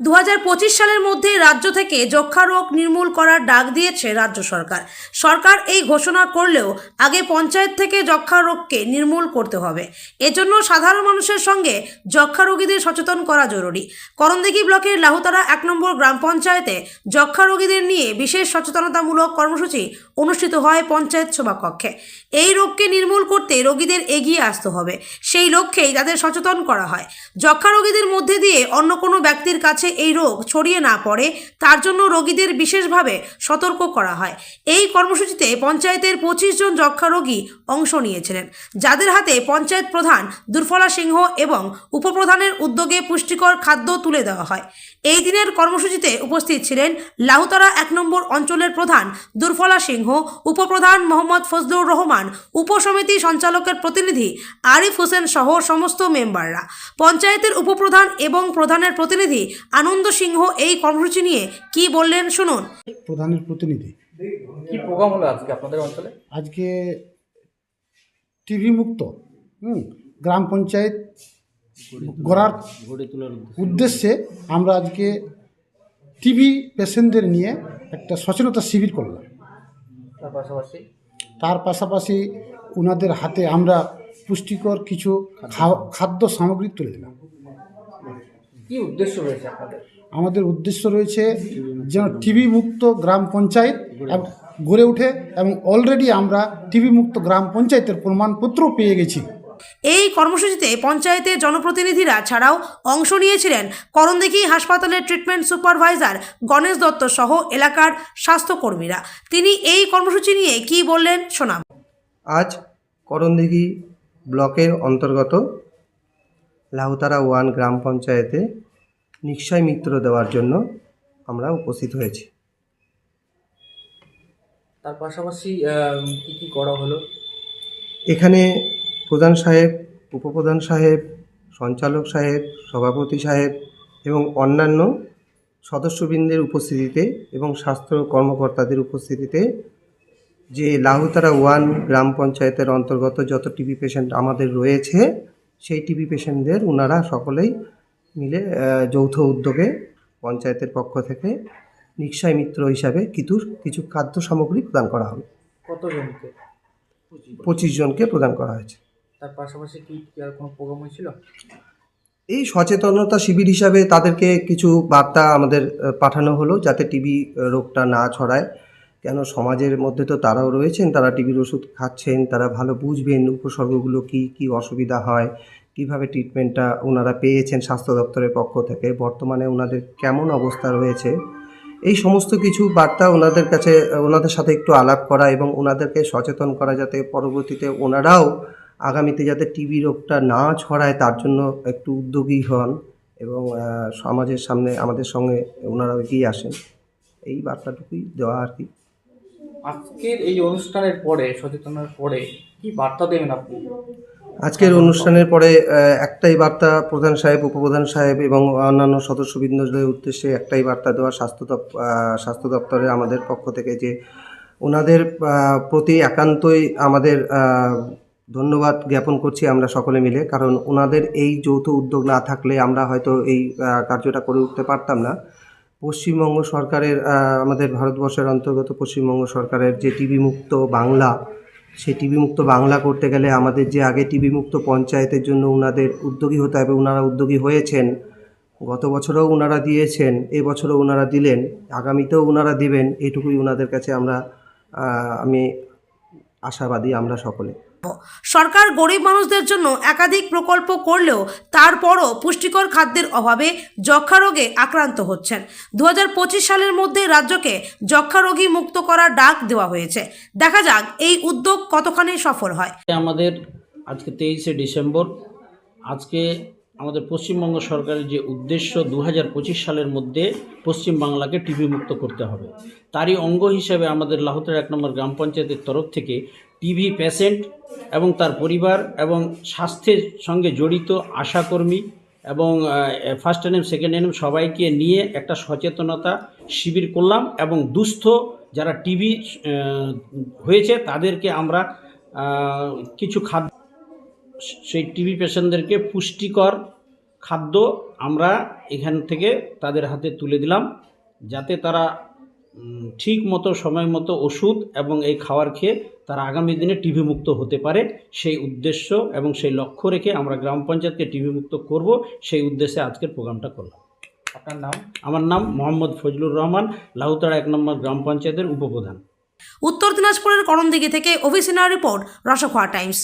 দু হাজার পঁচিশ সালের মধ্যে রাজ্য থেকে যক্ষা রোগ নির্মূল করার ডাক দিয়েছে রাজ্য সরকার। সরকার এই ঘোষণা করলেও আগে পঞ্চায়েত থেকে যক্ষা রোগকে নির্মূল করতে হবে। এজন্য সাধারণ মানুষের সঙ্গে যক্ষা রোগীদের সচেতন করা জরুরি। করণদিঘি ব্লকের লাহুতারা এক নম্বর গ্রাম পঞ্চায়েতে যক্ষা রোগীদের নিয়ে বিশেষ সচেতনতামূলক কর্মসূচি অনুষ্ঠিত হয় পঞ্চায়েত সভাকক্ষে। এই রোগকে নির্মূল করতে রোগীদের এগিয়ে আসতে হবে। সেই লক্ষ্যেই তাদের সচেতন করা হয়। যক্ষা রোগীদের মধ্যে দিয়ে অন্য কোনো ব্যক্তির কাছে এই রোগ ছড়িয়ে না পড়ে, তার জন্য রোগীদের বিশেষভাবে সতর্ক করা হয়। এই কর্মসূচিতে পঞ্চায়েতের পঁচিশ জন যক্ষা রোগী অংশ নিয়েছিলেন। যাদের হাতে পঞ্চায়েত প্রধান দুর্ফলা সিংহ এবং উপপ্রধানের উদ্যোগে পুষ্টিকর খাদ্য তুলে দেওয়া হয়। এই দিনের কর্মসূচিতে উপস্থিত ছিলেন লাহুতারা এক নম্বর অঞ্চলের প্রধান দুর্ফলা সিংহ উপপ্রধান মোহাম্মদ ফজলুর রহমান উপসমিতি সঞ্চালকের প্রতিনিধি আরিফ হোসেন সহ সমস্ত মেম্বাররা। পঞ্চায়েতের উপপ্রধান এবং প্রধানের প্রতিনিধি আনন্দ সিংহ এই কর্মসূচি নিয়ে কি বললেন শুনুন। প্রধানের প্রতিনিধি। কি প্রোগ্রাম হলো আজকে আপনাদের অঞ্চলে? আজকে টিভি মুক্ত হুম গ্রাম পঞ্চায়েত গড়ার উদ্দেশ্যে আমরা আজকে টিভি পেশেন্টদের নিয়ে একটা সচেতনতা শিবির করলাম। তার পাশাপাশি? তার পাশাপাশি ওনাদের হাতে আমরা পুষ্টিকর কিছু খাদ্য। সামগ্রী তুলে দিলাম। কি উদ্দেশ্য রয়েছে আপনাদের? আমাদের উদ্দেশ্য রয়েছে যেন টিভি মুক্ত গ্রাম পঞ্চায়েত গড়ে ওঠে এবং অলরেডি আমরা টিভি মুক্ত গ্রাম পঞ্চায়েতের প্রমাণপত্র পেয়ে গেছি। এই কর্মসূচিতে পঞ্চায়েতের জনপ্রতিনিধিরা ছাড়াও অংশ নিয়েছিলেন করণদিঘি হাসপাতালের ট্রিটমেন্ট সুপারভাইজার গণেশ দত্ত সহ এলাকার স্বাস্থ্যকর্মীরা। তিনি এই কর্মসূচি নিয়ে কি বললেন শোনাম আজ করণদিঘি ব্লকের অন্তর্গত লাউতারা ওয়ান গ্রাম পঞ্চায়েতে নিশ্চয় মিত্র দেওয়ার জন্য আমরা উপস্থিত হয়েছি। তার পাশাপাশি আহ, কি কি করা হলো? এখানে প্রধান সাহেব উপপ্রধান সাহেব সঞ্চালক সাহেব সভাপতি সাহেব এবং অন্যান্য সদস্যবৃন্দের উপস্থিতিতে এবং স্বাস্থ্য কর্মকর্তাদের উপস্থিতিতে যে লাহুতারা ওয়ান গ্রাম পঞ্চায়েতের অন্তর্গত যত টিবি পেশেন্ট আমাদের রয়েছে সেই টিবি পেশেন্টদের ওনারা সকলেই মিলে যৌথ উদ্যোগে পঞ্চায়েতের পক্ষ থেকে নিশ্চয় মিত্র হিসাবে কিছু কিছু খাদ্য সামগ্রী প্রদান করা হবে। কতজনকে? পঁচিশ জনকে প্রদান করা হয়েছে। তার পাশাপাশি কি আর কোনো প্রোগ্রাম হয়েছিল? এই সচেতনতা শিবির হিসাবে তাদেরকে কিছু বার্তা আমাদের পাঠানো হলো যাতে টিবি রোগটা না ছড়ায়। কেন সমাজের মধ্যে তো তারাও রয়েছেন, তারা টিবির ওষুধ খাচ্ছেন, তারা ভালো বুঝবেন উপসর্গগুলো কি কি অসুবিধা হয়, কীভাবে ট্রিটমেন্টটা ওনারা পেয়েছেন স্বাস্থ্য দপ্তরের পক্ষ থেকে, বর্তমানে ওনাদের কেমন অবস্থা রয়েছে। এই সমস্ত কিছু বার্তা ওনাদের কাছে, ওনাদের সাথে একটু আলাপ করা এবং ওনাদেরকে সচেতন করা যাতে পরবর্তীতে ওনারাও আগামীতে যাতে টিবি রোগটা না ছড়ায় তার জন্য একটু উদ্যোগী হন এবং সমাজের সামনে আমাদের সঙ্গে ওনারা এগিয়ে আসেন। এই বার্তাটুকুই দেওয়া আর কি। আজকের এই অনুষ্ঠানের পরে সচেতনার পরে কি বার্তা দেবেন আপনি? আজকের অনুষ্ঠানের পরে একটাই বার্তা প্রধান সাহেব উপপ্রধান সাহেব এবং অন্যান্য সদস্যবৃন্দদের উদ্দেশ্যে একটাই বার্তা দেওয়া স্বাস্থ্য স্বাস্থ্য দপ্তরে আমাদের পক্ষ থেকে যে ওনাদের প্রতি একান্তই আমাদের ধন্যবাদ জ্ঞাপন করছি আমরা সকলে মিলে, কারণ ওনাদের এই যৌথ উদ্যোগ না থাকলে আমরা হয়তো এই কার্যটা করে উঠতে পারতাম না। পশ্চিমবঙ্গ সরকারের আমাদের ভারতবর্ষের অন্তর্গত পশ্চিমবঙ্গ সরকারের যে টিভি মুক্ত বাংলা, সেই টিভি মুক্ত বাংলা করতে গেলে আমাদের যে আগে টিভি মুক্ত পঞ্চায়েতের জন্য ওনাদের উদ্যোগী হতে হবে ওনারা উদ্যোগী হয়েছেন, গত বছরও ওনারা দিয়েছেন এবছরও ওনারা দিলেন, আগামীতেও ওনারা দিবেন, এটুকুই ওনাদের কাছে আমরা আমি আশাবাদী আমরা সকলে। সরকার গরিব মানুষদের জন্য একাধিক প্রকল্প করলেও তারপরও পুষ্টিকর খাদ্যের অভাবে যক্ষা রোগে আক্রান্ত হচ্ছেন। দু হাজার পঁচিশ সালের মধ্যে রাজ্যকে যক্ষা রোগী মুক্ত করার ডাক দেওয়া হয়েছে। দেখা যাক এই উদ্যোগ কতখানি সফল হয়। আমাদের আজকে তেইশে ডিসেম্বর। আজকে আমাদের পশ্চিমবঙ্গ সরকারের যে উদ্দেশ্য দু হাজার পঁচিশ সালের মধ্যে পশ্চিমবাংলাকে টিভি মুক্ত করতে হবে। তারই অঙ্গ হিসেবে আমাদের লাহুতের এক নম্বর গ্রাম পঞ্চায়েতের তরফ থেকে টিভি পেশেন্ট এবং তার পরিবার এবং স্বাস্থ্যের সঙ্গে জড়িত আশাকর্মী এবং ফার্স্ট এনএম সেকেন্ড এনএম সবাইকে নিয়ে একটা সচেতনতা শিবির করলাম এবং দুস্থ যারা টিভি হয়েছে তাদেরকে আমরা কিছু খাদ্য সেই টিবি পেশেন্টদেরকে পুষ্টিকর খাদ্য আমরা এখান থেকে তাদের হাতে তুলে দিলাম যাতে তারা ঠিক মতো সময় মতো ওষুধ এবং এই খাবার খেয়ে তারা আগামী দিনে টিভি মুক্ত হতে পারে। সেই উদ্দেশ্য এবং সেই লক্ষ্য রেখে আমরা গ্রাম পঞ্চায়েতকে টিভি মুক্ত করব। সেই উদ্দেশ্যে আজকের প্রোগ্রামটা করলাম। আপনার নাম? আমার নাম মোহাম্মদ ফজলুর রহমান লাহুতাড়া এক নম্বর গ্রাম পঞ্চায়েতের উপপ্রধান। উত্তর দিনাজপুরের করণদিঘি থেকে অভিসিনার রিপোর্ট রসখোয়া টাইমস